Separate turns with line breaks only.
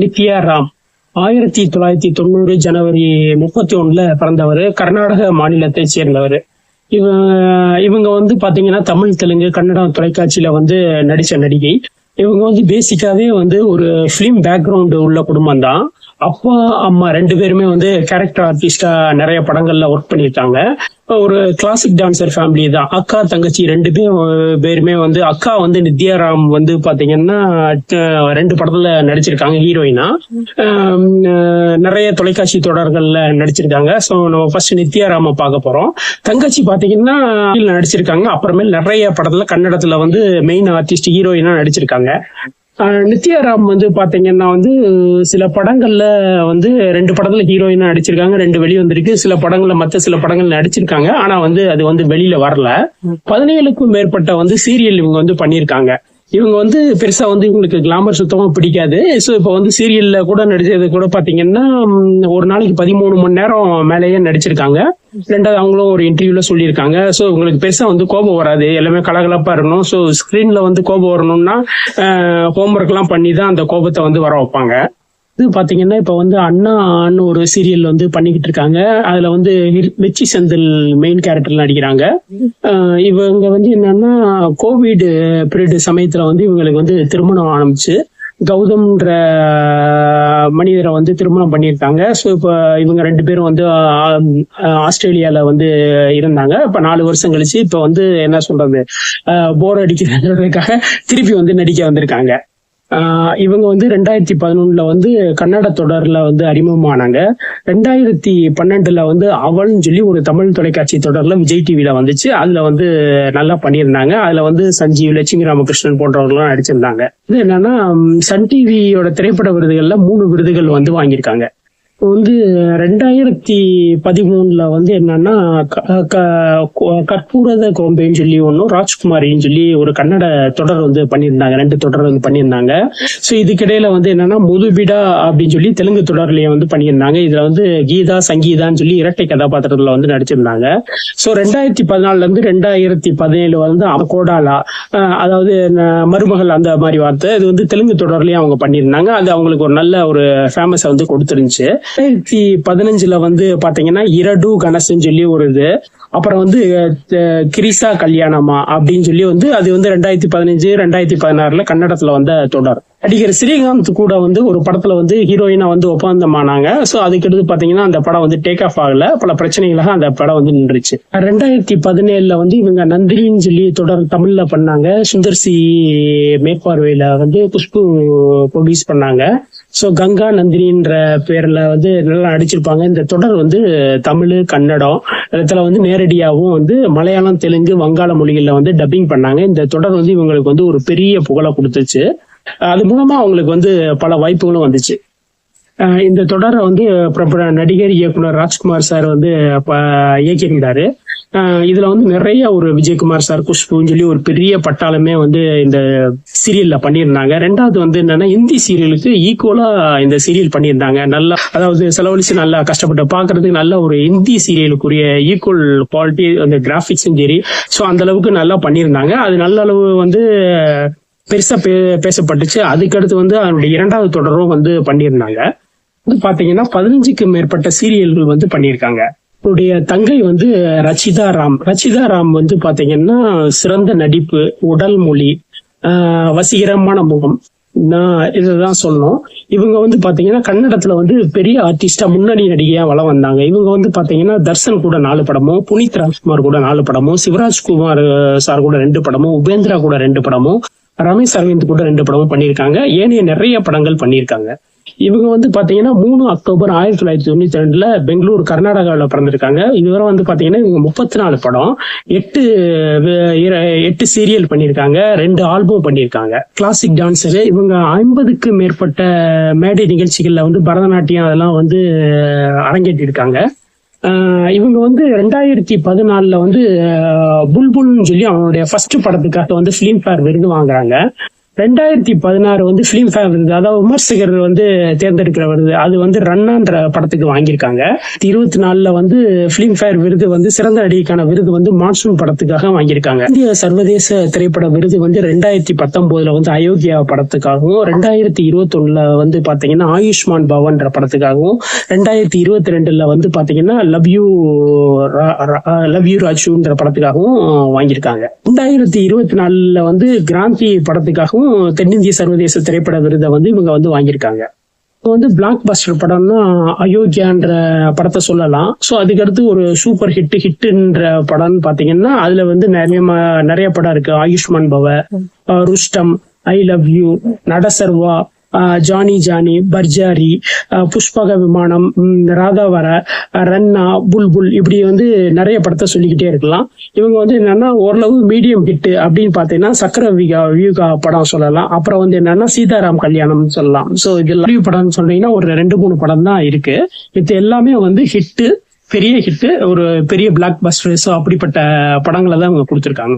நித்யா ராம். ஆயிரத்தி தொள்ளாயிரத்தி தொண்ணூறு ஜனவரி முப்பத்தி ஒண்ணுல பிறந்தவர். கர்நாடக மாநிலத்தை சேர்ந்தவர். இவ இவங்க வந்து பாத்தீங்கன்னா தமிழ் தெலுங்கு கன்னடம் தொலைக்காட்சியில வந்து நடிச்ச நடிகை. இவங்க வந்து பேசிக்காவே வந்து ஒரு ஃபிலிம் பேக்ரவுண்ட் உள்ள குடும்பம் தான் அப்பா அம்மா ரெண்டு பேருமே வந்து கேரக்டர் ஆர்டிஸ்டா நிறைய படங்கள்ல ஒர்க் பண்ணியிருக்காங்க. ஒரு கிளாசிக் டான்சர் ஃபேமிலி தான். அக்கா தங்கச்சி ரெண்டு பேரும் பேருமே வந்து அக்கா வந்து நித்யாராம் வந்து பாத்தீங்கன்னா ரெண்டு படத்துல நடிச்சிருக்காங்க ஹீரோயினா நிறைய தொலைக்காட்சி தொடர்கள்ல நடிச்சிருக்காங்க. ஸோ நம்ம ஃபர்ஸ்ட் நித்யாராம பார்க்க போறோம். தங்கச்சி பாத்தீங்கன்னா நடிச்சிருக்காங்க. அப்புறமேல் நிறைய படத்துல கன்னடத்துல வந்து மெயின் ஆர்டிஸ்ட் ஹீரோயினா நடிச்சிருக்காங்க. நித்யாராம் வந்து பாத்தீங்கன்னா வந்து சில படங்கள்ல வந்து ரெண்டு படத்துல ஹீரோயினா நடிச்சிருக்காங்க ரெண்டு வெளி வந்திருக்கு. சில படங்கள்ல மத்த சில படங்கள் நடிச்சிருக்காங்க. ஆனா வந்து அது வந்து வெளியில வரல. பதினேழுக்கும் மேற்பட்ட வந்து சீரியல் இவங்க வந்து பண்ணியிருக்காங்க. இவங்க வந்து பெருசா வந்து இவங்களுக்கு கிளாமர் சுத்தமா பிடிக்காது. ஸோ இப்போ வந்து சீரியல்ல கூட நடிச்சது கூட பாத்தீங்கன்னா ஒரு நாளைக்கு பதிமூணு மணி நேரம் மேலேயே நடிச்சிருக்காங்க. ரெண்டாவது அவங்களும் ஒரு இன்டர்வியூல சொல்லியிருக்காங்க. ஸோ உங்களுக்கு பெருசா வந்து கோபம் வராது. எல்லாமே கலகலப்பா இருக்கணும். ஸோ ஸ்கிரீன்ல வந்து கோபம் வரணும்னா ஹோம்ஒர்க் எல்லாம் பண்ணி தான் அந்த கோபத்தை வந்து வர வைப்பாங்க. இது பாத்தீங்கன்னா இப்ப வந்து அண்ணான்னு ஒரு சீரியல் வந்து பண்ணிக்கிட்டு இருக்காங்க. அதுல வந்து வெச்சி செந்தில் மெயின் கேரக்டர்ல நடிக்கிறாங்க. இவங்க வந்து என்னன்னா கோவிட் பீரியட் சமயத்துல வந்து இவங்களுக்கு வந்து திருமணம் ஆரம்பிச்சு கௌதம்ன்ற மனிதரை வந்து திருமணம் பண்ணியிருக்காங்க. ஸோ இப்போ இவங்க ரெண்டு பேரும் வந்து ஆஸ்திரேலியால வந்து இருந்தாங்க. இப்போ நாலு வருஷம் கழிச்சு இப்போ வந்து என்ன சொல்றது போர் அடிக்கிறதுக்காக திருப்பி வந்து நடிக்க வந்திருக்காங்க. இவங்க வந்து ரெண்டாயிரத்தி பதினொன்னுல வந்து கன்னட தொடர்ல வந்து அறிமுகமானாங்க. ரெண்டாயிரத்தி பன்னெண்டுல வந்து அவள்னு சொல்லி ஒரு தமிழ் தொலைக்காட்சி தொடர்ல விஜய் டிவில வந்துச்சு. அதுல வந்து நல்லா பண்ணியிருந்தாங்க. அதுல வந்து சஞ்சீவ் லட்சுமி ராமகிருஷ்ணன் போன்றவர்கள்லாம் நடிச்சிருந்தாங்க. இது என்னன்னா சன் டிவியோட திரைப்பட விருதுகள்ல மூணு விருதுகள் வந்து வாங்கியிருக்காங்க. இப்போ வந்து ரெண்டாயிரத்தி பதிமூணுல வந்து என்னன்னா க- க- கற்பூரத கோம்பைன்னு சொல்லி ஒன்றும் ராஜ்குமாரின்னு சொல்லி ஒரு கன்னட தொடர் வந்து பண்ணியிருந்தாங்க. ரெண்டு தொடர் வந்து பண்ணியிருந்தாங்க. ஸோ இதுக்கிடையில வந்து என்னன்னா முதுபிடா அப்படின்னு சொல்லி தெலுங்கு தொடர்லயே வந்து பண்ணியிருந்தாங்க. இதுல வந்து கீதா சங்கீதான்னு சொல்லி இரட்டை கதாபாத்திரத்துல வந்து நடிச்சிருந்தாங்க. ஸோ ரெண்டாயிரத்தி பதினாலுல இருந்து ரெண்டாயிரத்தி பதினேழு வந்து கோடாலா அதாவது ந- மருமகள் அந்த மாதிரி வார்த்தை இது வந்து தெலுங்கு தொடர்லயே அவங்க பண்ணியிருந்தாங்க. அது அவங்களுக்கு ஒரு நல்ல ஒரு ஃபேமஸை வந்து கொடுத்துருந்துச்சு. ரெண்டாயிரத்தி பதினஞ்சுல வந்து பாத்தீங்கன்னா இரடு கணசன் சொல்லி ஒரு இது. அப்புறம் வந்து கிரிசா கல்யாணமா அப்படின்னு சொல்லி வந்து அது வந்து ரெண்டாயிரத்தி பதினஞ்சு ரெண்டாயிரத்தி பதினாறுல கன்னடத்துல வந்த தொடர். நடிகர் ஸ்ரீகாந்த் கூட வந்து ஒரு படத்துல வந்து ஹீரோயினா வந்து ஒப்பந்தமானாங்க. ஸோ அதுக்கடுத்து பாத்தீங்கன்னா அந்த படம் வந்து டேக் ஆஃப் ஆகல. பல பிரச்சனைகளாக அந்த படம் வந்து நின்றுச்சு. ரெண்டாயிரத்தி பதினேழுல வந்து இவங்க நந்தினின்னு சொல்லி தொடர் தமிழ்ல பண்ணாங்க. சுந்தர் சி. மேற்பார்வையில வந்து குஷ்பு ப்ரொடியூஸ் பண்ணாங்க. ஸோ கங்கா நந்தினின்ற பேரில் வந்து நல்லா நடிச்சிருப்பாங்க. இந்த தொடர் வந்து தமிழ் கன்னடம் இதில் வந்து நேரடியாகவும் வந்து மலையாளம் தெலுங்கு வங்காள மொழிகளில் வந்து டப்பிங் பண்ணாங்க. இந்த தொடர் வந்து இவங்களுக்கு வந்து ஒரு பெரிய புகழை கொடுத்துச்சு. அது மூலமாக அவங்களுக்கு வந்து பல வாய்ப்புகளும் வந்துச்சு. இந்த தொடரை வந்து பிரபல நடிகர் இயக்குனர் ராஜ்குமார் சார் வந்து இயக்கியிருந்தாரு. இதுல வந்து நிறைய ஒரு விஜயகுமார் சார் குஷ்புன்னு சொல்லி ஒரு பெரிய பட்டாளமே வந்து இந்த சீரியல்ல பண்ணியிருந்தாங்க. ரெண்டாவது வந்து என்னன்னா ஹிந்தி சீரியலுக்கு ஈக்குவலா இந்த சீரியல் பண்ணியிருந்தாங்க. நல்லா அதாவது செலவழிச்சு நல்லா கஷ்டப்பட்டு பாக்குறதுக்கு நல்ல ஒரு ஹிந்தி சீரியலுக்குரிய ஈக்குவல் குவாலிட்டி அந்த கிராஃபிக்ஸும் சரி. ஸோ அந்த அளவுக்கு நல்லா பண்ணியிருந்தாங்க. அது நல்ல அளவு வந்து பெருசா பே- பேசப்பட்டுச்சு. அதுக்கடுத்து வந்து அதனுடைய இரண்டாவது தொடரும் வந்து பண்ணியிருந்தாங்க. வந்து பாத்தீங்கன்னா பதினஞ்சுக்கு மேற்பட்ட சீரியல்கள் வந்து பண்ணியிருக்காங்க. அவருடைய தங்கை வந்து ரச்சிதா ராம். ரச்சிதா ராம் வந்து பாத்தீங்கன்னா சிறந்த நடிப்பு உடல் மொழி ஆஹ் வசீகரமான முகம். நான் இதுதான் சொல்லணும். இவங்க வந்து பாத்தீங்கன்னா கன்னடத்துல வந்து பெரிய ஆர்டிஸ்டா முன்னணி நடிகையா வளம் வந்தாங்க. இவங்க வந்து பாத்தீங்கன்னா தர்சன் கூட நாலு படமும் புனித் ராஜ்குமார் கூட நாலு படமும் சிவராஜ் குமார் சார் கூட ரெண்டு படமும் உபேந்திரா கூட ரெண்டு படமும் ரமேஷ் அரவிந்த் கூட ரெண்டு படமும் பண்ணியிருக்காங்க. ஏனைய நிறைய படங்கள் பண்ணியிருக்காங்க. இவங்க வந்து பாத்தீங்கன்னா மூணு அக்டோபர் ஆயிரத்தி தொள்ளாயிரத்தி தொண்ணூத்தி ரெண்டுல பெங்களூர் கர்நாடகாவில் பிறந்திருக்காங்க. இதுவரை வந்து பாத்தீங்கன்னா இவங்க முப்பத்தி நாலு படம் எட்டு எட்டு சீரியல் பண்ணியிருக்காங்க ரெண்டு ஆல்பம் பண்ணியிருக்காங்க. கிளாசிக் டான்ஸரு இவங்க ஐம்பதுக்கு மேற்பட்ட மேடை நிகழ்ச்சிகள்ல வந்து பரதநாட்டியம் அதெல்லாம் வந்து அரங்கேற்றிருக்காங்க. இவங்க வந்து ரெண்டாயிரத்தி பதினாலுல வந்து புல்புல்னு சொல்லி அவனுடைய ஃபர்ஸ்ட் படத்துக்காக வந்து ஃபிலிம் ஃபேர் விருது வாங்குறாங்க. ரெண்டாயிரத்தி பதினாறு வந்து பிலிம் ஃபேர் விருது. அதாவது விமர்சகர் வந்து தேர்ந்தெடுக்கிற விருது. அது வந்து ரன்னான்ற படத்துக்கு வாங்கியிருக்காங்க. இருபத்தி நாலுல வந்து பிலிம் ஃபேர் விருது வந்து சிறந்த நடிகைக்கான விருது வந்து மான்சூன் படத்துக்காக வாங்கியிருக்காங்க. இந்திய சர்வதேச திரைப்பட விருது வந்து ரெண்டாயிரத்தி பத்தொன்பதுல வந்து அயோக்கியா படத்துக்காகவும் ரெண்டாயிரத்தி இருபத்தி ஒண்ணுல வந்து பாத்தீங்கன்னா ஆயுஷ்மான் பவன்ற படத்துக்காகவும் ரெண்டாயிரத்தி இருபத்தி ரெண்டுல வந்து பாத்தீங்கன்னா லவ் யூ லவ் யூ ராஜுன்ற படத்துக்காகவும் வாங்கியிருக்காங்க. ரெண்டாயிரத்தி இருபத்தி நாலுல வந்து கிராந்தி படத்துக்காகவும் தென்னிந்திய சர்வதேச திரைப்பட விருதை வந்து இவங்க வந்து வாங்கியிருக்காங்க. இப்போ வந்து பிளாக் பஸ்டர் படம்னா அயோக்கியான்ற படத்தை சொல்லலாம். ஸோ அதுக்கடுத்து ஒரு சூப்பர் ஹிட் ஹிட்டுன்ற படம்னு பார்த்தீங்கன்னா அதுல வந்து நிறைய நிறைய படம் இருக்கு. Ayushman Bhava Rustom I love you நடசர்வா Johnny Johnny பர்ஜாரி புஷ்பக விமானம் ராதாவர ரன்னா புல்புல் இப்படி வந்து நிறைய படத்தை சொல்லிக்கிட்டே இருக்கலாம். இவங்க வந்து என்னன்னா ஓரளவு மீடியம் ஹிட் அப்படின்னு பார்த்தீங்கன்னா சக்கர விகா வியூகா படம் சொல்லலாம். அப்புறம் வந்து என்னன்னா சீதாராம் கல்யாணம் சொல்லலாம். ஸோ இதெல்லாம் படம்னு சொன்னீங்கன்னா ஒரு ரெண்டு மூணு படம் தான் இருக்கு. இது எல்லாமே வந்து ஹிட்டு பெரிய ஹிட்டு ஒரு பெரிய பிளாக் பஸ்டர்ஸோ அப்படிப்பட்ட படங்களை தான் இவங்க கொடுத்துருக்காங்க.